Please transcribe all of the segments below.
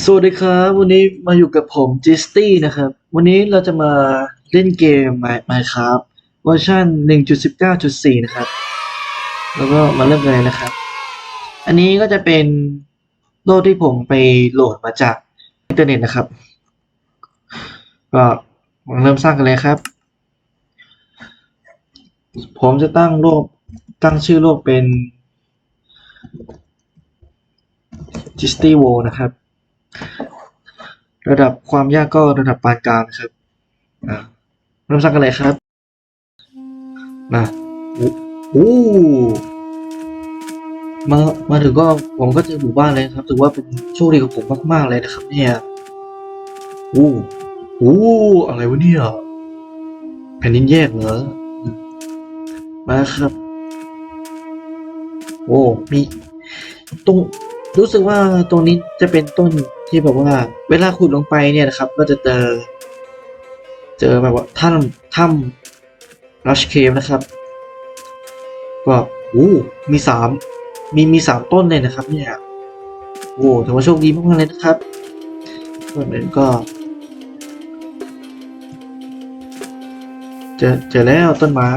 สวัสดีครับ วันนี้มาอยู่กับผมจิสตี้นะครับ วันนี้เราจะมาเล่นเกม Minecraft เวอร์ชัน1.19.4 นะครับ แล้วก็มาเริ่มกันเลยนะครับ อันนี้ก็จะเป็นโลกที่ผมไปโหลดมาจากอินเทอร์เน็ตนะครับ ก็มาเริ่มสร้างกันเลยครับ ผมจะตั้งโลกตั้งชื่อโลกเป็นจิสตี้โวนะครับ ระดับความยากก็ระดับปานกลางนะครับอะเริ่มสร้างกันเลยครับมาโอ้โอ้มามาถึงก็ผมก็เจอหมู่บ้านเลยครับ ถือว่าเป็นโชคดีของผมมากๆเลยนะครับเนี่ยโอ้โอ้อะไรวะเนี่ยแผ่นดินแยกเหรออืมมาครับ โอ้มีตรง รู้สึกว่าตรงนี้จะเป็นต้นที่แบบว่า เวลาขุดลงไปเนี่ยนะครับ ก็จะเจอ เจอแบบว่าถ้ำถ้ำรัชเคฟนะครับ ก็โอ้มีสามมีมีสามต้นเลยนะครับ เนี่ยโอ้ถือว่าโชคดีมากๆเลยนะครับส่วนอื่นก็เจอเจอแล้วต้นไม้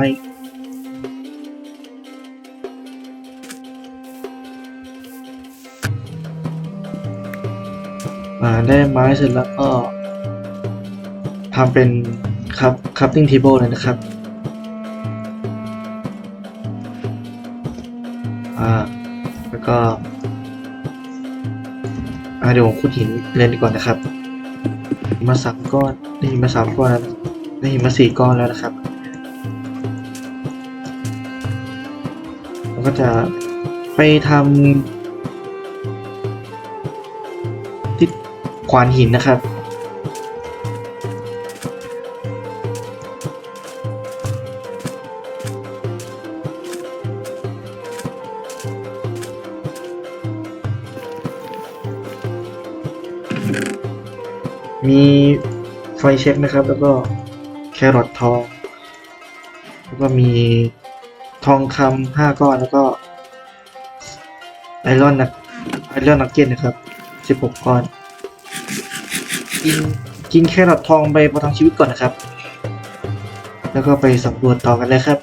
อ่าได้ไม้เสร็จแล้วก็ทำเป็นครับคัพติ้งเทเบิลเลยนะครับอ่าแล้วก็อ่าเดี๋ยวผมขุดหินเล่นดีกว่านะครับ มาสามก้อนได้หินมาสามก้อนแล้วได้หินมาสี่ก้อนแล้วนะครับแล้วก็จะไปทำ ขวานหินนะครับ มีไฟเช็คนะครับ แล้วก็แครอททอง แล้วก็มีทองคำห้าก้อนแล้วก็ไอรอนนักไอรอนนักเก็ตนะครับสิบหกก้อน กินกินแครอททองไปประทังชีวิตก่อนนะครับ แล้วก็ไปสำรวจต่อกันเลยครับ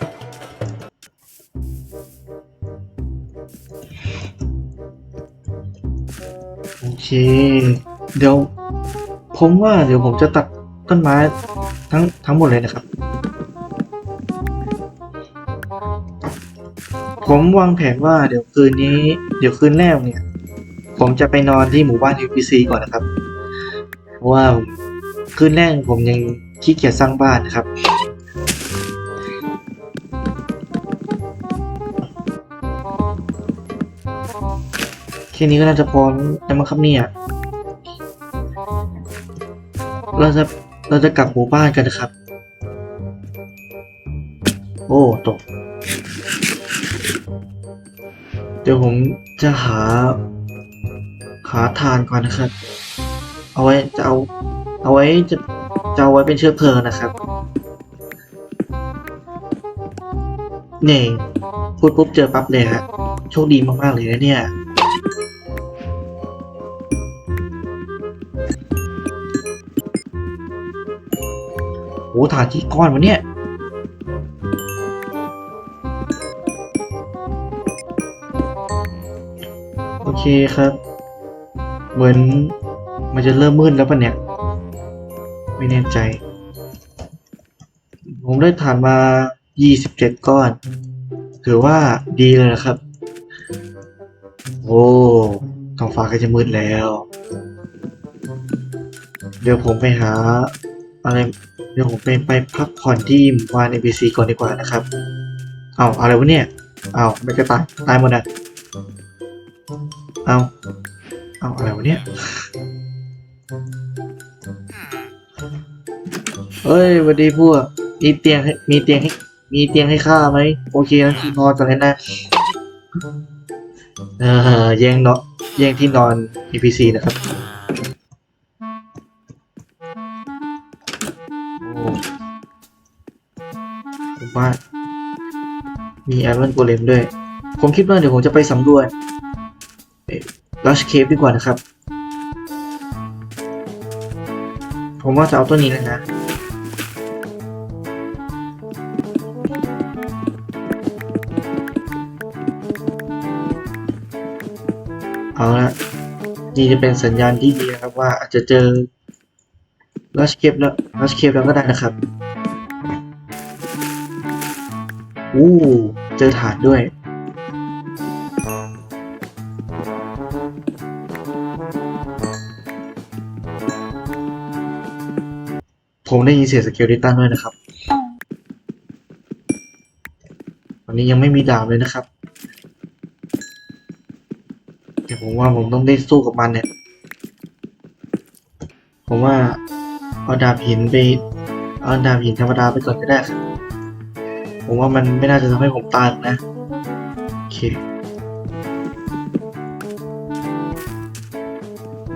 โอเค เดี๋ยวผมว่าเดี๋ยวผมจะตัดต้นไม้ทั้งทั้งหมดเลยนะครับ ผมวางแผนว่าเดี๋ยวคืนนี้ เดี๋ยวคืนแรกเนี่ย ผมจะไปนอนที่หมู่บ้าน UPC ก่อนนะครับ เพราะว่าคืนแรกผมยังขี้เกียจสร้างบ้านนะครับ แค่นี้ก็น่าจะพอแล้วมั้งครับเนี่ยเราจะเราจะกลับหมู่บ้านกันนะครับ โอ้ตก เดี๋ยวผมจะหาหาทานก่อนนะครับ เอาไว้จะเอาเอาไว้จะจะเอาไว้เป็นเชื้อเพลิงนะครับเนี่ยพูดปุ๊บเจอปั๊บเลยฮะโชคดีมากๆเลยนะเนี่ยโหถ่านกี่ก้อนวะเนี่ยโอเคครับ เหมือน มันจะเริ่มมืดแล้วปะเนี่ย ไม่แน่ใจ ผมได้ถ่านมา 27 ก้อน ถือว่าดีเลยนะครับ โอ้ท้องฟ้าก็จะมืดแล้ว เดี๋ยวผมไปหา อะไร เดี๋ยวผมไปไปพักผ่อนที่หมู่บ้าน NPC ก่อนดีกว่านะครับ เอาอะไรวะเนี่ย เอาไม่ก็ตายตายหมดอะเอาเอาอะไรวะเนี่ย เฮ้ยสวัสดีพวกมีเตียงให้มีเตียงให้มีเตียงให้ข้าไหมโอเคนะที่นอนก่อนเลยนะเออแย่งเนาะแย่งที่นอน NPC นะครับโอ้ผมว่ามีแอรอนโกเลมด้วย ผมคิดว่าเดี๋ยวผมจะไปสำรวจลัชเคฟดีกว่านะครับ ผมว่าจะเอาตัวนี้เลยนะ เอาละนี่จะเป็นสัญญาณที่ดีนะครับว่าอาจจะเจอลัชเคปแล้วลัชเคปแล้วก็ได้นะครับอู้เจอฐานด้วย ผมได้ยินเสียงสเกลดิตันด้วยนะครับ วันนี้ยังไม่มีดาบเลยนะครับเดี๋ยวผมว่าผมต้องได้สู้กับมันเนี่ย ผมว่าเอาดาบหินไป เอาดาบหินธรรมดาไปก่อนก็ได้ครับ ผมว่ามันไม่น่าจะทำให้ผมตายหรอกนะ โอเค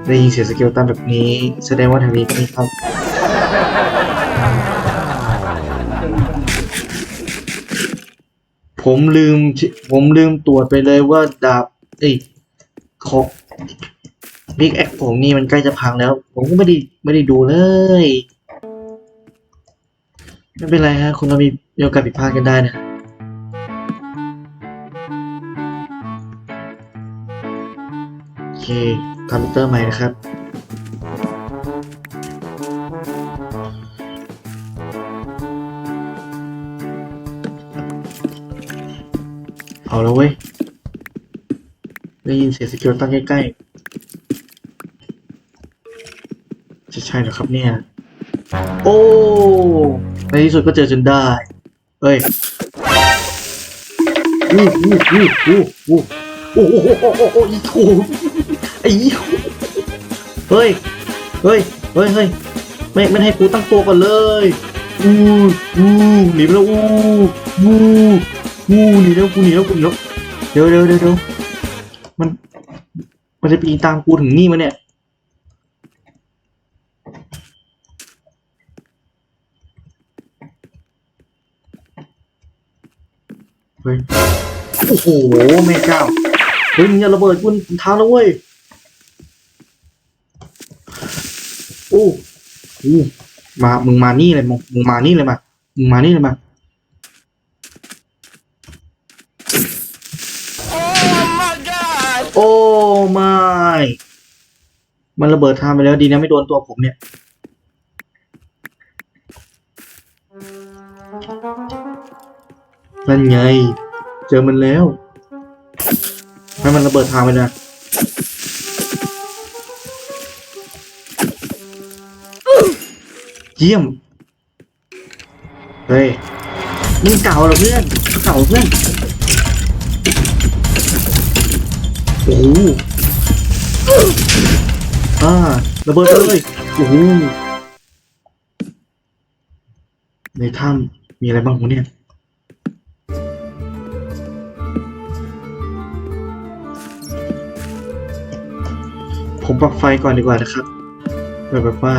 ได้ยินเสียงสเกลตันแบบนี้ แสดงว่าทางนี้ก็มีครับ ผมลืม ผมลืมตรวจไปเลยว่าดาบเอ้ยของบิ๊กแอคผมนี่มันใกล้จะพังแล้ว ผมก็ไม่ได้ไม่ได้ดูเลยไม่เป็นไรฮะคุณเรามีมีโอกาสผิดพลาดกันได้นะโอเคคอมพิวเตอร์ใหม่นะครับ เอาแล้วเว้ย ได้ยินเสียงสกิลตั้งใกล้ๆ จะใช่เหรอครับเนี่ย โอ้ ในที่สุดก็เจอจนได้เฮ้ยอู้อู้อู้อู้อู้โอ้โหโอ้โหโอ้โหอีโถไอ้เฮ้ย เฮ้ย เฮ้ยเฮ้ยไม่ไม่ให้กูตั้งตัวก่อนเลย อู้อู้หนีไปแล้วอู้อู้ อู้หนีแล้วกูหนีแล้วกูหนีแล้วเดี๋ยวเดี๋ยวเดี๋ยวเดี๋ยวมันมันจะปีนตามกูถึงนี่มาเนี่ยเฮ้ยโอ้โหแม่เจ้าเฮ้ยมึงอย่าระเบิดกูทางแล้วเว้ยโอ้โหมามึงมานี่เลยมึงมึงมานี่เลยมามึงมานี่เลยมา โอ้ไม่มันระเบิดทางไปแล้วดีนะไม่โดนตัวผมเนี่ย นั่นไง เจอมันแล้ว ให้มันระเบิดทางไปนะเยี่ยม เฮ้ยมึงเก่าเหรอเพื่อนเก่าเพื่อน โอ้โหอ่าระเบิดไปเลยโอ้โหในถ้ำมีอะไรบ้างวะเนี่ยผมปรับไฟก่อนดีกว่านะครับ แบบแบบว่า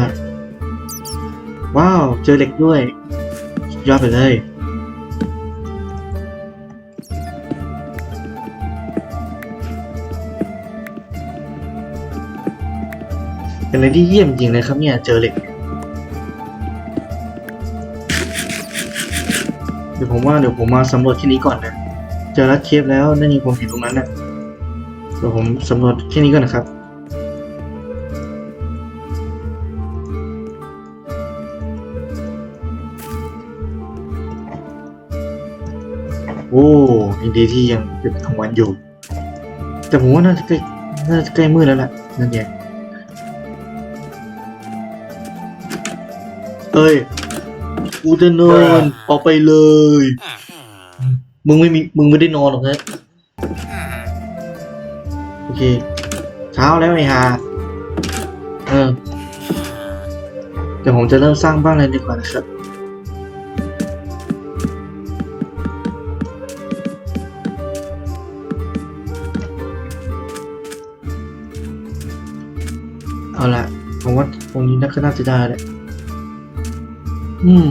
ว้าว เจอเหล็กด้วย ยอดไปเลย เป็นอะไรที่เยี่ยมจริงเลยครับเนี่ยเจอเหล็กเดี๋ยวผมว่าเดี๋ยวผมมาสำรวจแค่นี้ก่อนนะเจอรัดเคปแล้วนั่นนี่ผมเห็นตรงนั้นนะเดี๋ยวผมสำรวจแค่นี้ก่อนนะครับโอ้ยังดีที่ยังเป็นกลางวันอยู่ แต่ผมว่าน่าจะใกล้น่าจะใกล้มืดแล้วแหละนั่นเอง เอ้ย กูจะนอนออกไปเลย มึงไม่มี มึงไม่ได้นอนหรอกนะโอเค เช้าแล้วไอ้ห่าเออเดี๋ยวผมจะเริ่มสร้างบ้านเลยดีกว่านะครับเอาละผมว่าตรงนี้น่าก็น่าจะได้แหละ อืม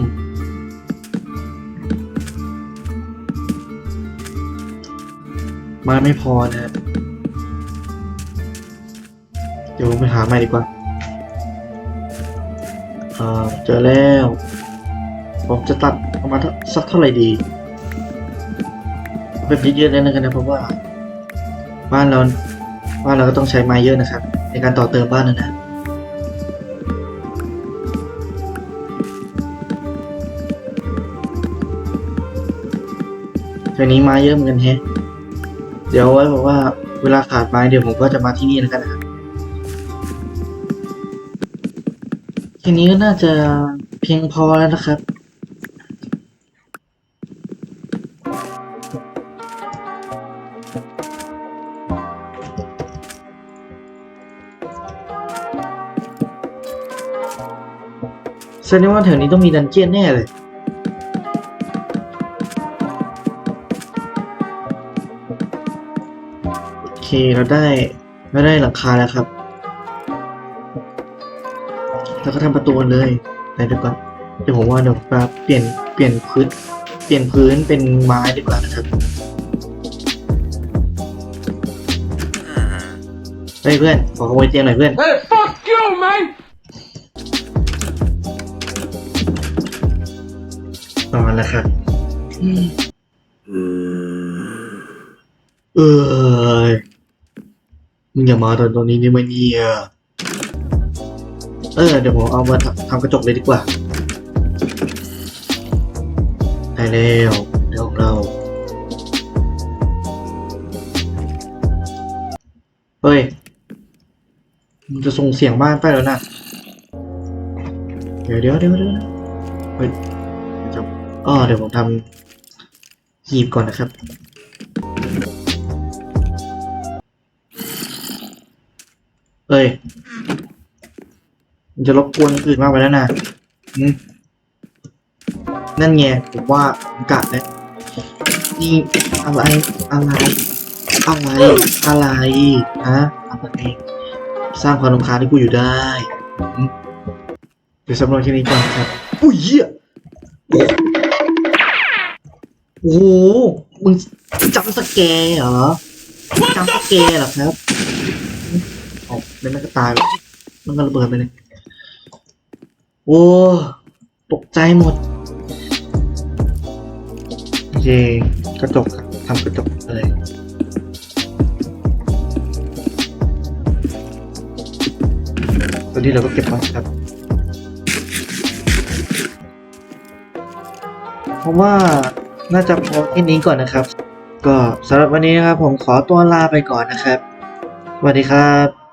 มาไม่พอนะเดี๋ยวไปหาใหม่ดีกว่าอ่าเจอแล้ว ผมจะตัดประมาณสักเท่าไหร่ดีแบบเยอะๆเลยนะกันนะเพราะว่า บ้านเราบ้านเราก็ต้องใช้ไม้เยอะนะครับ ในการต่อเติมบ้านนะนะ ทีนี้ไม้เยอะเหมือนกันแฮะ เดี๋ยวไว้บอกว่าเวลาขาดไม้เดี๋ยวผมก็จะมาที่นี่แล้วกันนะครับ ทีนี้ก็น่าจะเพียงพอแล้วนะครับแสดงว่าแถวนี้ต้องมีดันเจี้ยนแน่เลย เคเราได้เราได้หลังคาแล้วครับแล้วก็ทำประตูกันเลยไหนเดี๋ยวก่อนเดี๋ยวผมว่าเดี๋ยวมาเปลี่ยนเปลี่ยนพื้นเปลี่ยนพื้นเป็นไม้ดีกว่านะครับเฮ้ยเพื่อนขอขโมยเตียงหน่อยเพื่อน Hey, fuck you, man! นอนแล้วครับเออ มึงอย่ามาตอนตอนนี้นี่ไหมเนี่ยเออเดี๋ยวผมเอามาทำทำกระจกเลยดีกว่าได้แล้วเดี๋ยวของเราเฮ้ยมันจะส่งเสียงบ้านไปแล้วนะเดี๋ยวเดี๋ยวเดี๋ยวเดี๋ยวเฮ้ยอ๋อเดี๋ยวผมทำหีบก่อนนะครับ เอ้ย มันจะรบกวนคนอื่นมากไปแล้วนะอืมนั่นไงผมว่าผมกะแล้วนี่อะไรอะไรอะไรอะไรฮะอะไรสร้างความรำคาญให้กูอยู่ได้อืมเดี๋ยวสำรวจแค่นี้ก่อนครับอุ้ยเหี้ยโอ้โหมึงจำสแกร์เหรอจำสแกร์เหรอครับ ออกแล้วมันก็ตายมันก็ระเบิดไปเลย โอ้ตกใจหมดเคกระจกครับทำกระจกเลยตอนนี้เราก็เก็บมาครับ เพราะว่าน่าจะพอแค่นี้ก่อนนะครับ ก็สำหรับวันนี้นะครับผมขอตัวลาไปก่อนนะครับ สวัสดีครับ